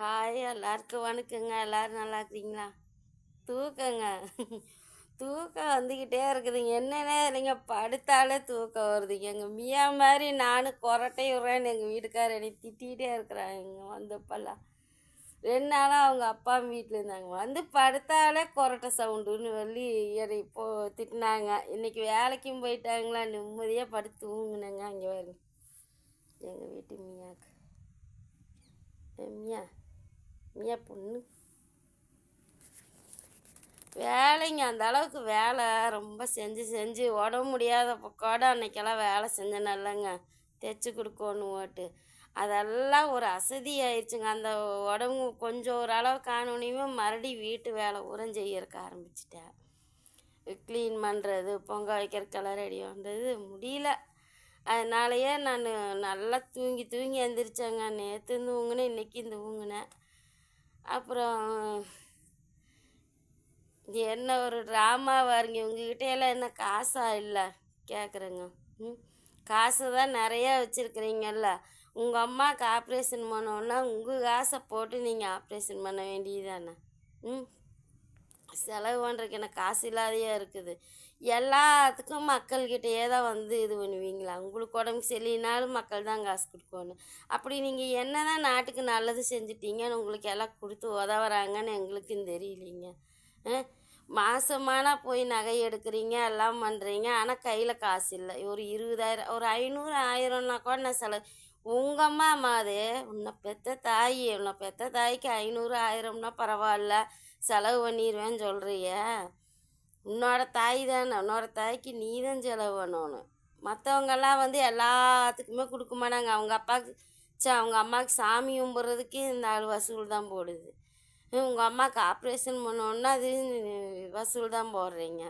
Hi எல்லாருக்கும் வணக்கங்க. எல்லோரும் நல்லா இருக்கிறீங்களா? தூக்கங்க. தூக்கம் வந்துக்கிட்டே இருக்குதுங்க. என்னென்ன இல்லைங்க படுத்தாலே தூக்கம் வருதுங்க எங்கள் மியா மாதிரி நானும் கொரட்டை விட்றேன்னு எங்கள் வீட்டுக்காரர் என்னை திட்டிகிட்டே இருக்கிறாங்க வந்தப்பெல்லாம் ரெண்டு நாளாக அவங்க அப்பா வீட்டில் இருந்தாங்க. வந்து படுத்தாலே கொரட்டை சவுண்டுன்னு சொல்லி என்னை இப்போ திட்டினாங்க. இன்றைக்கி வேலைக்கும் போயிட்டாங்களா? நிம்மதியாக படுத்து தூங்கினேங்க. அங்கே வருங்க எங்கள் வீட்டு மியாக்கு. மியா? மியா பொண்ணு. வேலைங்க அந்த அளவுக்கு வேலை. ரொம்ப செஞ்சு செஞ்சு உடம்பு முடியாத பக்கோட அன்னைக்கெல்லாம் வேலை செஞ்சேன் நல்லங்க தைச்சி கொடுக்கணும் ஓட்டு. அதெல்லாம் ஒரு அசதி ஆயிடுச்சுங்க. அந்த உடம்பு கொஞ்சம் ஒரு அளவு காணோனையுமே மறுபடியும் வீட்டு வேலை உரம் செய்யறக்க ஆரம்பிச்சிட்டேன். க்ளீன் பண்ணுறது பொங்க வைக்கிறக்கெல்லாம் ரெடி பண்ணுறது முடியல. அதனாலயே நான் நல்லா தூங்கி தூங்கி எந்திரிச்சேங்க. நேற்று தூங்கினேன் இன்னைக்கு தூங்கினேன். அப்புறம் இது என்ன ஒரு ட்ராமா பாருங்க உங்ககிட்ட எல்லாம் என்ன காசா இல்லை? கேட்குறேங்க ம். காசு தான் நிறையா வச்சுருக்குறீங்கல்ல. உங்கள் அம்மாவுக்கு ஆப்ரேஷன் பண்ணோன்னா உங்கள் காசை போட்டு நீங்கள் ஆப்ரேஷன் பண்ண வேண்டியதானே ம். செலவு பண்ணுறதுக்கு என்ன காசு இல்லாதையா இருக்குது. எல்லாத்துக்கும் மக்கள்கிட்டயே தான் வந்து இது பண்ணுவீங்களா? உங்களுக்கு உடம்பு சரியினாலும் மக்கள் தான் காசு கொடுக்கணும். அப்படி நீங்கள் என்ன தான் நாட்டுக்கு நல்லது செஞ்சிட்டீங்கன்னு உங்களுக்கு எல்லாம் கொடுத்து உதவுறாங்கன்னு எங்களுக்கும் தெரியலீங்க. ஆ? மாசமானா போய் நகை எடுக்கிறீங்க எல்லாம் பண்ணுறீங்க ஆனால் கையில் காசு இல்லை. ஒரு இருபதாயிரம் ஒரு ஐநூறு ஆயிரம்னா கூட நான் செலவு. உங்கள் அம்மா அம்மா அது. உன்னை பெத்த தாய் உன்னை பெத்த தாய்க்கு ஐநூறு ஆயிரம்னா பரவாயில்ல. செலவு பண்ணிடுவேன்னு சொல்கிறிய உன்னோட தாய் தானே உன்னோட தாய்க்கு நீ தான் செலவு பண்ணணும். மற்றவங்கெல்லாம் வந்து எல்லாத்துக்குமே கொடுக்க மாட்டாங்க. அவங்க அப்பாவுக்கு சே அவங்க அம்மாவுக்கு சாமி கும்பிட்றதுக்கு இந்த ஆள் வசூல் தான் போடுது. உங்கள் அம்மாவுக்கு ஆப்ரேஷன் பண்ணோன்னா அது வசூல் தான் போடுறீங்க.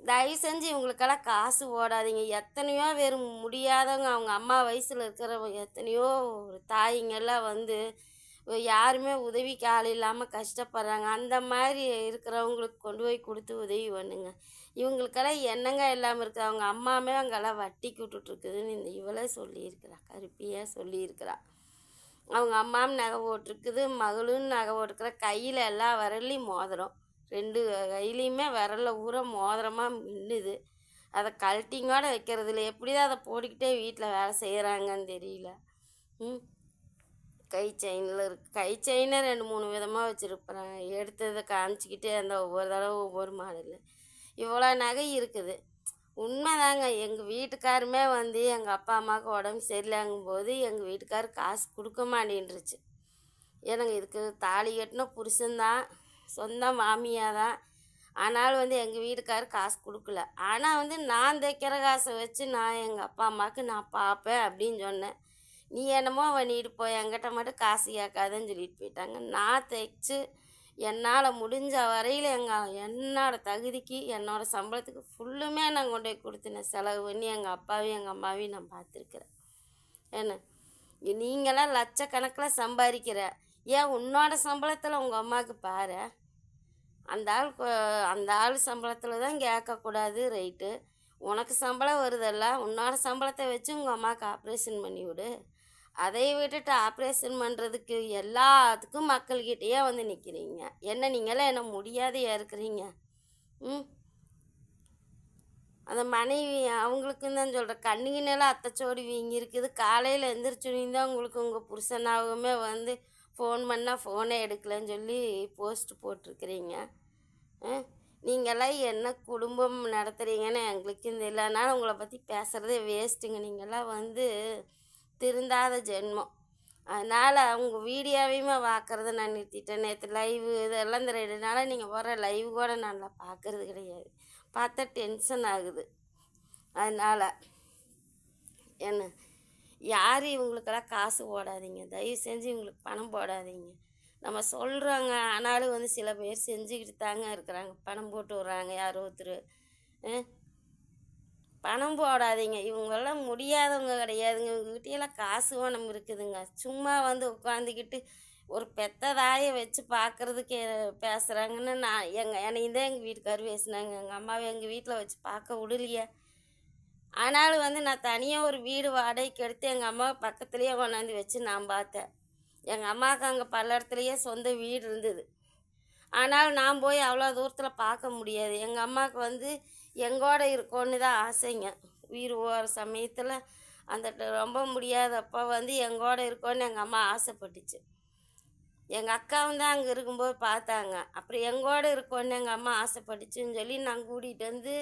தயவு செஞ்சு இவங்களுக்கெல்லாம் காசு ஓடாதீங்க எத்தனையோ பேர் முடியாதவங்க அவங்க அம்மா வயசில் இருக்கிறவங்க எத்தனையோ ஒரு தாய்ங்கெல்லாம் வந்து யாருமே உதவிக்கு ஆள் இல்லாமல் கஷ்டப்படுறாங்க. அந்த மாதிரி இருக்கிறவங்களுக்கு கொண்டு போய் கொடுத்து உதவி பண்ணுங்க. இவங்களுக்கெல்லாம் என்னங்க இல்லாமல் இருக்குது அவங்க அம்மாவே அவங்கெல்லாம் வட்டிக்கு விட்டுட்ருக்குதுன்னு இந்த இவளே சொல்லியிருக்கிறா. கருப்பியாக சொல்லியிருக்கிறா. அவங்க அம்மாவும் நகை போட்டிருக்குது மகளும் நகை போட்டுருக்குற. கையில் எல்லா விரல்லையும் மோதிரம். ரெண்டு கையிலையுமே விரல்ல ஊற மோதிரமாக மின்னுது. அதை கழட்டிங்கோட வைக்கிறது இல்லை எப்படி தான் அதை போட்டுக்கிட்டே வீட்டில் வேலை செய்கிறாங்கன்னு தெரியல. ம்? கை செயினில் இருக்கு. கை செயினை ரெண்டு மூணு விதமாக வச்சுருப்பேன். எடுத்ததை காமிச்சிக்கிட்டே அந்த ஒவ்வொரு தடவை ஒவ்வொரு மாடல். இவ்வளோ நகை இருக்குது. உண்மைதாங்க. எங்கள் வீட்டுக்காருமே வந்து எங்கள் அப்பா அம்மாவுக்கு உடம்பு சரியில்லாங்கும் போது எங்கள் வீட்டுக்கார் காசு கொடுக்க மாட்டேன்ருச்சு எனக்கு இதுக்கு தாலி கட்டின புருஷன்தான். சொந்த மாமியாக தான் ஆனாலும் வந்து எங்கள் வீட்டுக்கார் காசு கொடுக்கல. ஆனால் வந்து நான் தைக்கிற காசை வச்சு நான் எங்கள் அப்பா அம்மாவுக்கு நான் பார்ப்பேன் அப்படின்னு சொன்னேன். நீ என்னமோ பண்ணிட்டு போய் என்கிட்ட மட்டும் காசு கேட்காதுன்னு சொல்லிட்டு போயிட்டாங்க. நான் தைச்சு என்னால் முடிஞ்ச வரையில் எங்கள் என்னோட தகுதிக்கு என்னோட சம்பளத்துக்கு ஃபுல்லுமே நான் கொண்டு போய் கொடுத்தினேன் செலவு பண்ணி எங்கள் அப்பாவையும் எங்கள் அம்மாவையும் நான் பார்த்துருக்குறேன். என்ன? நீங்களாம் லட்சக்கணக்கில் சம்பாதிக்கிற. ஏன் உன்னோட சம்பளத்தில் உங்கள் அம்மாவுக்கு பாரு? அந்த ஆள் அந்த ஆள் சம்பளத்தில் தான் கேட்கக்கூடாது ரைட்டு உனக்கு சம்பளம் வருதல்ல உன்னோட சம்பளத்தை வச்சு உங்கள் அம்மாவுக்கு ஆப்ரேஷன் பண்ணிவிடு அதை விட்டுட்டு ஆப்ரேஷன் பண்ணுறதுக்கு எல்லாத்துக்கும் மக்கள்கிட்டயே வந்து நிற்கிறீங்க என்ன நீங்களாம் என்ன முடியாதையா இருக்கிறீங்க? ம்? அந்த மனைவி அவங்களுக்குன்னு தான் சொல்கிறேன் கண்ணுகினெல்லாம் அத்தைச்சோடி வீங்கி இருக்குது. காலையில் எந்திரிச்சுனி தான் உங்களுக்கு உங்கள் புருஷனாகவுமே வந்து ஃபோன் பண்ணால் ஃபோனே எடுக்கலன்னு சொல்லி போஸ்ட் போட்டிருக்கிறீங்க. ஆ? நீங்களாம் என்ன குடும்பம் நடத்துகிறீங்கன்னு எங்களுக்கு இந்த இல்லைனாலும் உங்களை பற்றி பேசுகிறதே வேஸ்ட்டுங்க நீங்களாம் வந்து திருந்தாத ஜென்மம். அதனால் உங்கள் வீடியோவையுமே பார்க்குறத நான் நிறுத்திட்டேன். நேற்று லைவு இதெல்லாம் இந்த ரெண்டு நாளாக நீங்கள் வர லைவ் கூட நான் பார்க்கறது கிடையாது. பார்த்தா டென்ஷன் ஆகுது. அதனால் என்ன யார் இவங்களுக்கெல்லாம் காசு போடாதீங்க. தயவு செஞ்சு இவங்களுக்கு பணம் போடாதீங்க. நம்ம சொல்கிறோங்க ஆனாலும் வந்து சில பேர் செஞ்சுக்கிட்டு தாங்க இருக்கிறாங்க. பணம் போட்டு விட்றாங்க யாரோ ஒருத்தர். பணம் போடாதீங்க. இவங்கெல்லாம் முடியாதவங்க கிடையாதுங்க. இவங்ககிட்டயெல்லாம் காசு பணம் இருக்குதுங்க. சும்மா வந்து உட்காந்துக்கிட்டு ஒரு பெத்த தாயை வச்சு பார்க்குறதுக்கு பேசுகிறாங்கன்னு நான் எங்கள் என்னையும் தான் எங்கள் வீட்டுக்காரர் பேசினாங்க. எங்கள் அம்மாவை எங்கள் வீட்டில் வச்சு பார்க்க விடலையே. ஆனாலும் வந்து நான் தனியாக ஒரு வீடு வாடகைக்கு எடுத்து எங்கள் அம்மாவை பக்கத்துலேயே கொண்டாந்து வச்சு நான் பார்த்தேன். எங்கள் அம்மாவுக்கு அங்கே பல்லடத்துலேயே சொந்த வீடு இருந்தது. ஆனால் நான் போய் அவ்வளோ தூரத்தில் பார்க்க முடியாது. எங்கள் அம்மாவுக்கு வந்து எங்கோட இருக்கோன்னு தான் ஆசைங்க. உயிர் போகிற சமயத்தில் அந்த ட- ரொம்ப முடியாதப்போ வந்து எங்கோட இருக்கோன்னு எங்கள் அம்மா ஆசைப்பட்டுச்சு. எங்கள் அக்காவும் தான் அங்கே இருக்கும்போது பார்த்தாங்க. அப்புறம் எங்கோட இருக்கோன்னு எங்கள் அம்மா ஆசைப்பட்டுச்சுன்னு சொல்லி நான் கூட்டிகிட்டு வந்து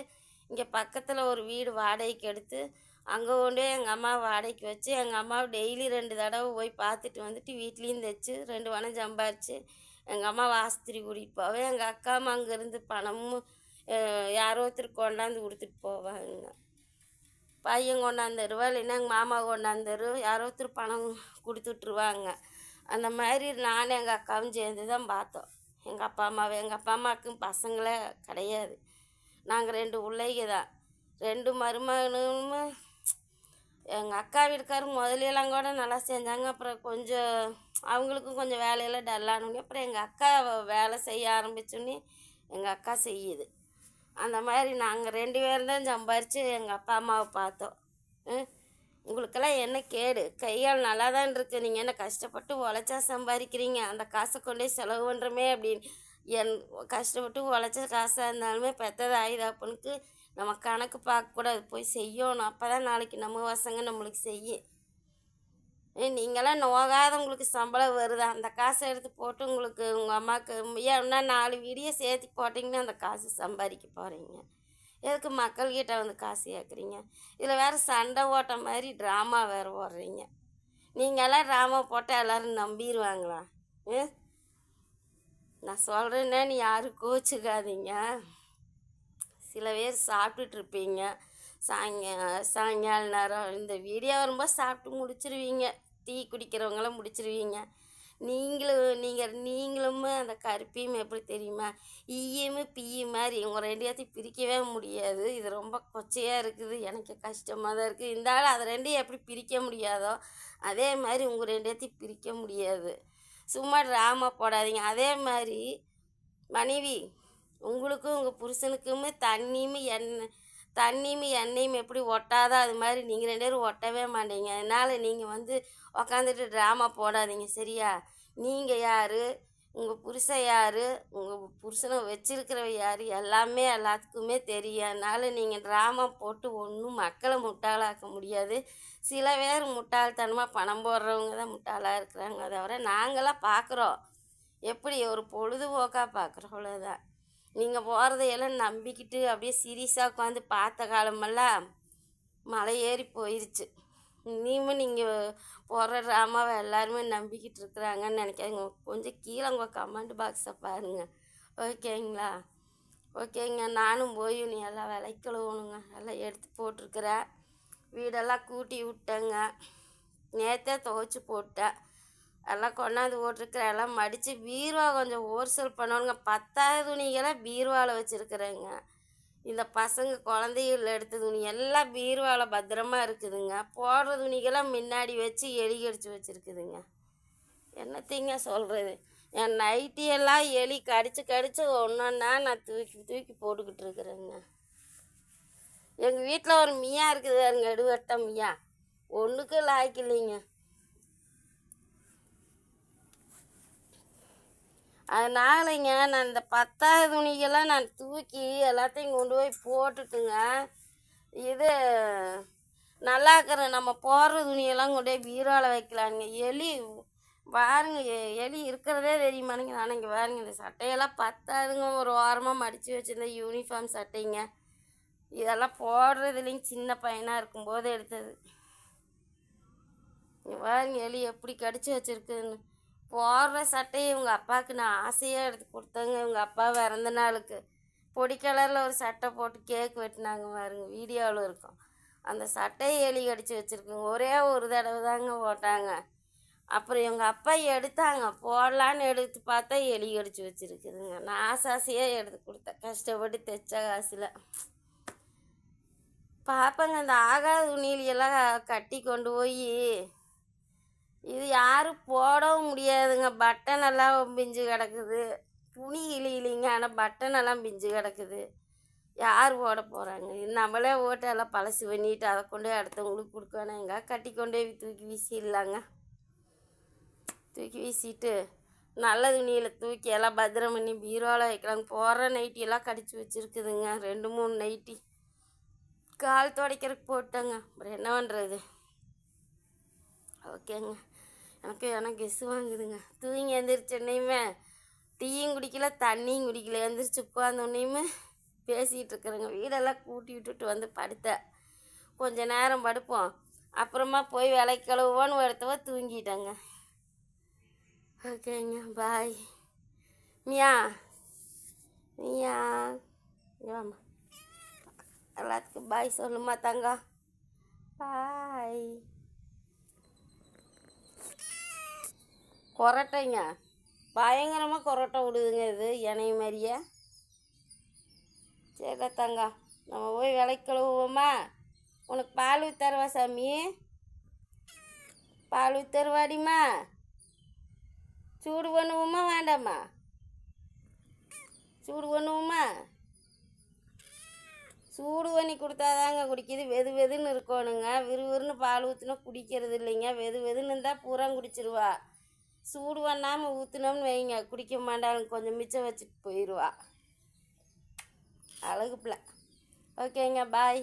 இங்கே பக்கத்தில் ஒரு வீடு வாடகைக்கு எடுத்து அங்கே கொண்டு போய் எங்கள் அம்மா வாடகைக்கு வச்சு எங்கள் அம்மாவை டெய்லி ரெண்டு தடவை போய் பார்த்துட்டு வந்துட்டு வீட்லேயும் தைச்சு ரெண்டு பணம் சம்பாரிச்சு எங்கள் அம்மா ஆஸ்திரி கூட்டிகிட்டு போவேன். எங்கள் அக்காவும் அங்கேருந்து பணமும் யாரோ ஒருத்தர் கொண்டாந்து கொடுத்துட்டு போவாங்க. பையன் கொண்டாந்துருவா இல்லைன்னா எங்கள் மாமா கொண்டாந்துரு யாரோ ஒருத்தர் பணம் கொடுத்துட்ருவாங்க அந்த மாதிரி நானும் எங்கள் அக்காவும் சேர்ந்து தான் பார்த்தோம். எங்கள் அப்பா அம்மாவை. எங்கள் அப்பா அம்மாவுக்கும் பசங்களே கிடையாது. நாங்கள் ரெண்டு பிள்ளைங்க தான். ரெண்டு மருமகனும் எங்கள் அக்கா வீட்டுக்காரர் முதலியெல்லாம் கூட நல்லா செஞ்சாங்க அப்புறம் கொஞ்சம் அவங்களுக்கும் கொஞ்சம் வேலையெல்லாம் டல்லானோடனே அப்புறம் எங்கள் அக்கா வேலை செய்ய ஆரம்பிச்சோன்னே எங்கள் அக்கா செய்யுது. அந்த மாதிரி நாங்கள் ரெண்டு பேரும் தான் சம்பாரித்து எங்கள் அப்பா அம்மாவை பார்த்தோம். உங்களுக்கெல்லாம் என்ன கேடு? கையால் நல்லா தான் இருக்கு. நீங்கள் என்ன கஷ்டப்பட்டு உழைச்சா சம்பாதிக்கிறீங்க? அந்த காசை கொண்டு போய் செலவு பண்ணுறமே அப்படின்னு. என் கஷ்டப்பட்டு உழைச்ச காசாக இருந்தாலுமே பெற்றது பொண்ணுக்கு நம்ம கணக்கு பார்க்கக்கூடாது போய் செய்யணும். அப்போ தான் நாளைக்கு நம்ம பசங்க நம்மளுக்கு செய்யும் நீங்களாம் நோகாத உங்களுக்கு சம்பளம் வருதா? அந்த காசை எடுத்து போட்டு உங்களுக்கு உங்கள் அம்மாவுக்கு ஏன்னா நாலு வீடியோ சேர்த்து போட்டிங்கன்னா அந்த காசு சம்பாதிக்க போகிறீங்க எதுக்கு மக்கள்கிட்ட வந்து காசு கேட்குறீங்க இதில் வேறு சண்டை ஓட்ட மாதிரி ட்ராமா வேறு ஓடுறீங்க. நீங்களாம் ட்ராமா போட்டால் எல்லோரும் நம்பிடுவாங்களா ஏ? நான் சொல்கிறேன்னே நீ யாரும் கோச்சுக்காதீங்க. சில பேர் சாப்பிட்டுட்டு இருப்பீங்க. சாய்ங்க சாயங்கால நேரம் இந்த வீடியோ வரும்போது சாப்பிட்டு முடிச்சிருவீங்க. டீ குடிக்கிறவங்களாம் முடிச்சிருவீங்க. நீங்களும் நீங்கள் நீங்களும் அந்த கருப்பியும் எப்படி தெரியுமா? ஈயும் பியும் மாதிரி இவங்க ரெண்டு பேர்த்தையும் பிரிக்கவே முடியாது. இது ரொம்ப கொச்சையாக இருக்குது. எனக்கு கஷ்டமாக தான் இருக்குது இருந்தாலும் அதை ரெண்டையும் எப்படி பிரிக்க முடியாதோ அதே மாதிரி உங்கள் ரெண்டு பேர்த்தையும் பிரிக்க முடியாது. சும்மா ட்ராமா போடாதீங்க. அதே மாதிரி மனைவி உங்களுக்கும் உங்கள் புருஷனுக்குமே தண்ணியும் எண்ணெய் தண்ணியும் எண்ணெயும் எப்படி ஒட்டாதோ அது மாதிரி நீங்கள் ரெண்டு பேரும் ஒட்டவே மாட்டீங்க. அதனால் நீங்கள் வந்து உக்காந்துட்டு ட்ராமா போடாதீங்க சரியா? நீங்கள் யார்? உங்கள் புருஷன் யார்? உங்கள் புருஷனை வச்சிருக்கிறவ யார்? எல்லாமே எல்லாத்துக்குமே தெரியும். அதனால் நீங்கள் ட்ராமா போட்டு ஒன்றும் மக்களை முட்டாளாக்க முடியாது. சில பேர் முட்டாள்தனமாக பணம் போடுறவங்க தான் முட்டாளாக இருக்கிறாங்க. தவிர நாங்களாம் பார்க்குறோம் எப்படி ஒரு பொழுதுபோக்காக பார்க்குறோம் அவ்வளோதான் நீங்கள் போகிறதையெல்லாம் நம்பிக்கிட்டு அப்படியே சீரியஸாக உட்காந்து பார்த்த காலமெல்லாம் மலை ஏறி போயிருச்சு. இனிமே நீங்கள் போகிற ட்ராமாவை எல்லாருமே நம்பிக்கிட்டு இருக்கிறாங்கன்னு நினைக்காதுங்க. கொஞ்சம் கீழே உங்கள் கமெண்ட் பாக்ஸை பாருங்கள் ஓகேங்களா? ஓகேங்க. நானும் போய் நீ எல்லாம் விலைக்கு கழுவணுங்க எல்லாம் எடுத்து போட்டிருக்கிறேன். வீடெல்லாம் கூட்டி விட்டேங்க. நேற்றே துவைச்சி போட்டேன். எல்லாம் கொண்டாந்து போட்டிருக்கிறேன் எல்லாம் மடித்து பீர்வா கொஞ்சம் ஹோல்சேல் பண்ணணுங்க. பத்தாவது துணிகளாக பீர்வாவில் வச்சுருக்குறேங்க. இந்த பசங்க குழந்தைகள் எடுத்த துணி எல்லாம் பீர்வாவில் பத்திரமா இருக்குதுங்க. போடுற துணிகளாம் முன்னாடி வச்சு எலி கடிச்சு வச்சுருக்குதுங்க. என்னத்தைங்க சொல்கிறது என் நைட்டியெல்லாம் எலி கடிச்சு கடிச்சு ஒன்றொன்னா நான் தூக்கி தூக்கி போட்டுக்கிட்டு இருக்கிறேங்க. எங்கள் வீட்டில் ஒரு மியா இருக்குது பாருங்க எடுவட்ட மியா. ஒன்றுக்கும் லாய்க்கு இல்லைங்க. அதனாலங்க நான் இந்த பத்தாவது துணிக்கெல்லாம் நான் தூக்கி எல்லாத்தையும் கொண்டு போய் போட்டுட்டுங்க. இது நல்லா இருக்கிற நம்ம போடுற துணியெல்லாம் கொண்டு போய் பீரோவில் வைக்கலாங்க. எலி பாருங்க எலி இருக்கிறதே தெரியுமானுங்க. நான் இங்கே பாருங்க இந்த சட்டையெல்லாம் பத்தாதுங்க. ஒரு ஓரமாக மடித்து வச்சுருந்த யூனிஃபார்ம் சட்டைங்க. இதெல்லாம் போடுறது இல்லைங்க சின்ன பையனாக இருக்கும்போது எடுத்தது. பாருங்க எலி எப்படி கடிச்சு வச்சுருக்குதுன்னு போடுற சட்டையை இவங்க அப்பாவுக்கு நான் ஆசையாக எடுத்து கொடுத்தேங்க. இவங்க அப்பா பிறந்த நாளுக்கு பொடி கலரில் ஒரு சட்டை போட்டு கேக் வெட்டினாங்க பாருங்க. வீடியோவில் இருக்கும். அந்த சட்டையை எலி கடிச்சு வச்சுருக்குங்க. ஒரே ஒரு தடவை தாங்க போட்டாங்க. அப்புறம் இவங்க அப்பா எடுத்தாங்க. போடலான்னு எடுத்து பார்த்தா எலி கடிச்சு வச்சுருக்குதுங்க. நான் ஆசை ஆசையாக எடுத்து கொடுத்தேன். கஷ்டப்பட்டு தைச்ச காசில். பாப்பாங்க அந்த ஆகாத துணியிலையெல்லாம் கட்டி கொண்டு போய் இது யாரும் போடவும் முடியாதுங்க. பட்டன் எல்லாம் பிஞ்சு கிடக்குது. துணி இல்லைங்க ஆனால் பட்டன் எல்லாம் பிஞ்சு கிடக்குது. யார் ஓட போகிறாங்க நம்மளே ஓட்டு எல்லாம் பழசு பண்ணிட்டு அதை கொண்டு போய் அடுத்தவங்களுக்கு கொடுக்கணும். கட்டி கொண்டு போய் தூக்கி வீசிடலாங்க. தூக்கி வீசிட்டு நல்ல துணியில் தூக்கி எல்லாம் பத்திரம் பண்ணி பீரோவில் வைக்கலாங்க. போடுற நைட்டியெல்லாம் கடிச்சு வச்சுருக்குதுங்க. ரெண்டு மூணு நைட்டி கால் துடைக்கிறதுக்கு போட்டேங்க. அப்புறம் என்ன பண்ணுறது ஓகேங்க. எனக்கு ஆனால் கெஸ்ஸு வாங்குதுங்க. தூங்கி எந்திரிச்சோன்னையுமே டீயும் குடிக்கல தண்ணியும் குடிக்கல. எந்திரிச்சு உட்காந்தோன்னையுமே பேசிகிட்டு இருக்கிறேங்க. வீடெல்லாம் கூட்டி விட்டுட்டு வந்து படுத்தேன் கொஞ்ச நேரம் படுப்போம். அப்புறமா போய் விலைக்கு கழுவுவோன்னு ஒருத்தவ தூங்கிட்டேங்க. ஓகேங்க பாய் மியா மியா. இங்க எல்லாத்துக்கும் பாய் சொல்லுமா தங்கம். பாய் கொரட்டைங்க. பயங்கரமாக கொரட்டை விடுதுங்க இது இணைய மாதிரியே சரி தங்கம் நம்ம போய் விலைக்கு கழுவுவோமா? உனக்கு பால் ஊத்தருவா சாமி? பால் ஊத்தருவாடிம்மா சூடு பண்ணுவோமா வேண்டாமா? சூடு பண்ணுவோமா? சூடு பண்ணி கொடுத்தாதாங்க குடிக்கிது. வெது வெதுன்னு இருக்கணுங்க. விறுவிறுன்னு பால் ஊற்றினா குடிக்கிறது இல்லைங்க. வெது வெதுன்னு இருந்தால் பூரா குடிச்சிருவா. சூடு பண்ணாமல் ஊற்றினோம்னு வைங்க. குடிக்க மாட்டாளுங்க கொஞ்சம் மிச்சம் வச்சுட்டு போயிடுவா அழகு பிள்ளை. ஓகேங்க பாய்.